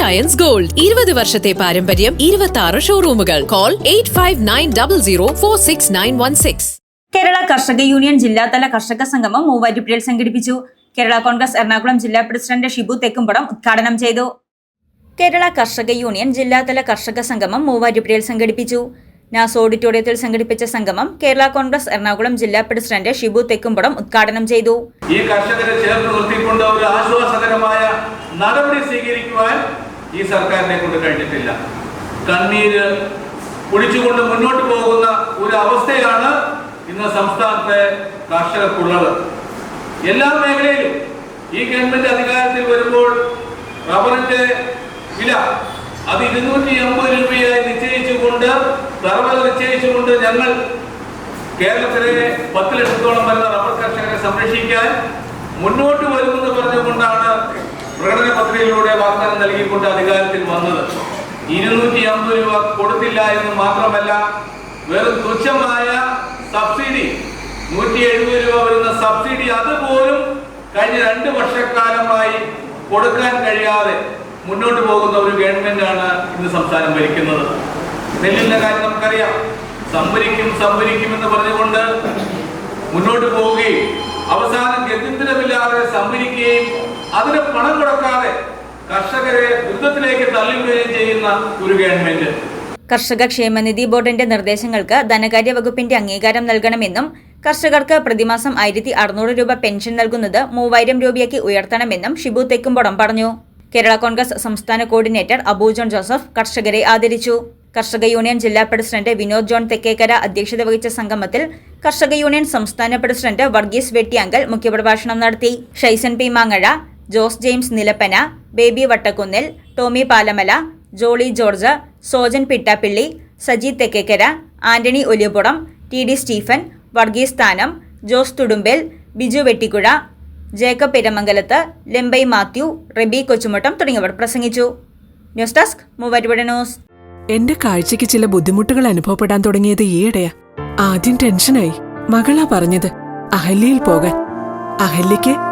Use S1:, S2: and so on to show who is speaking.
S1: Ions gold ഇരുപത് വർഷത്തെ പാരമ്പര്യം ഇരുപത്തി ആറ് ഷോറൂമുകൾ call eight five nine double zero four six nine one six
S2: Kerala കർഷക യൂണിയൻ ജില്ലാതല കർഷക സംഗമം മൂവാറ്റുപുഴയിൽ സംഘടിപ്പിച്ചു. കേരള കോൺഗ്രസ് എറണാകുളം ജില്ലാ പ്രസിഡന്റ് ഷിബു തെക്കുംപടം ഉദ്ഘാടനം ചെയ്തു. കേരള കർഷക യൂണിയൻ ജില്ലാതല കർഷക സംഗമം മൂവാറ്റുപുഴയിൽ സംഘടിപ്പിച്ചു. നാസ് ഓഡിറ്റോറിയത്തിൽ സംഘടിപ്പിച്ച സംഗമം കേരള കോൺഗ്രസ് എറണാകുളം ജില്ലാ പ്രസിഡന്റ് ഷിബു തെക്കുംപടം ഉദ്ഘാടനം ചെയ്തു.
S3: ഈ കർഷകരെ ചേർത്ത് നിർത്തിക്കൊണ്ട് ഒരു ആശ്വാസകരമായ നടപടി സ്വീകരിക്കുവാൻ ഈ സർക്കാരിനെ കൊണ്ട് കഴിഞ്ഞിട്ടില്ല. കണ്ണീര് കുടിച്ചുകൊണ്ട് മുന്നോട്ട് പോകുന്ന ഒരു അവസ്ഥയാണ് ഇന്ന് സംസ്ഥാനത്തെ കർഷകർക്കുള്ളത്. എല്ലാ മേഖലയിലും ഈ ഗവൺമെന്റ് അധികാരത്തിൽ വരുമ്പോൾ റബ്ബറിന്റെ വില അത് ഇരുന്നൂറ്റി എൺപത് രൂപയായി നിശ്ചയിച്ചുകൊണ്ട് റബ്ബർ നിശ്ചയിച്ചുകൊണ്ട് ഞങ്ങൾ കേരളത്തിലെ പത്ത് ലക്ഷത്തോളം വരുന്ന റബ്ബർ കർഷകരെ സംരക്ഷിക്കാൻ മുന്നോട്ട് വരുമെന്ന് പറഞ്ഞുകൊണ്ടാണ് പ്രകടന പത്രികയിലൂടെ വാഗ്ദാനം നൽകിക്കൊണ്ട് അധികാരത്തിൽ വന്നത്. ഇരുന്നൂറ്റി അമ്പത് രൂപ കൊടുത്തില്ല എന്ന് മാത്രമല്ല വെറും തുച്ഛമായ സബ്സിഡി നൂറ്റി എഴുപത് രൂപ വരുന്ന സബ്സിഡി അതുപോലും കഴിഞ്ഞ രണ്ട് വർഷക്കാലമായി കൊടുക്കാൻ കഴിയാതെ മുന്നോട്ട് പോകുന്ന ഒരു ഗവൺമെന്റാണ് ഇന്ന് സംസ്ഥാനം ഭരിക്കുന്നത്. നെല്ലിന്റെ കാര്യം നമുക്കറിയാം. സംഭരിക്കും സംഭരിക്കും എന്ന് പറഞ്ഞുകൊണ്ട് മുന്നോട്ട് പോവുകയും അവസാനം ഗത്യന്തരമില്ലാതെ സംഭരിക്കുകയും അതിന് പണം കൊടുക്കാതെ കർഷകരെ ദുരിതത്തിലേക്ക് തള്ളിവിടുകയും ചെയ്യുന്ന ഒരു ഗവൺമെന്റ്.
S2: കർഷക ക്ഷേമനിധി ബോർഡിന്റെ നിർദ്ദേശങ്ങൾക്ക് ധനകാര്യ വകുപ്പിന്റെ അംഗീകാരം നൽകണമെന്നും കർഷകർക്ക് പ്രതിമാസം ആയിരത്തി അറുന്നൂറ് രൂപ പെൻഷൻ നൽകുന്നത് മൂവായിരം രൂപയാക്കി ഉയർത്തണമെന്നും ഷിബു തെക്കുംപടം പറഞ്ഞു. കേരള കോൺഗ്രസ് സംസ്ഥാന കോർഡിനേറ്റർ അബൂ ജോൺ ജോസഫ് കർഷകരെ ആദരിച്ചു. കർഷക യൂണിയൻ ജില്ലാ പ്രസിഡന്റ് വിനോദ് ജോൺ തെക്കേക്കര അധ്യക്ഷത വഹിച്ച സംഗമത്തിൽ കർഷക യൂണിയൻ സംസ്ഥാന പ്രസിഡന്റ് വർഗീസ് വെട്ടിയാങ്കൽ മുഖ്യപ്രഭാഷണം നടത്തി. Shaison P മാങ്ങഴ Jose James Nilappana Baby Vattakunnil Tomy Palamala Jolly George Sojan Pittappilly Saji Thekkekara Antony Oliyapuram T D Stephen Varghese Thanam Jose Thudumbel Biju Vettikuzha Jacob Peramangalath Lembai Mathew Rabi Kochumuttom തുടങ്ങിയവർ പ്രസംഗിച്ചു. News desk Muvattupuzha news.
S4: എന്റെ കാഴ്ചയ്ക്ക് ചില ബുദ്ധിമുട്ടുകൾ അനുഭവപ്പെടാൻ തുടങ്ങിയത് ഈയിടെയാ. ആദ്യം ടെൻഷനായി. മകളാ പറഞ്ഞത് അഹല്യയിൽ പോകാൻ. അഹല്യയ്ക്ക്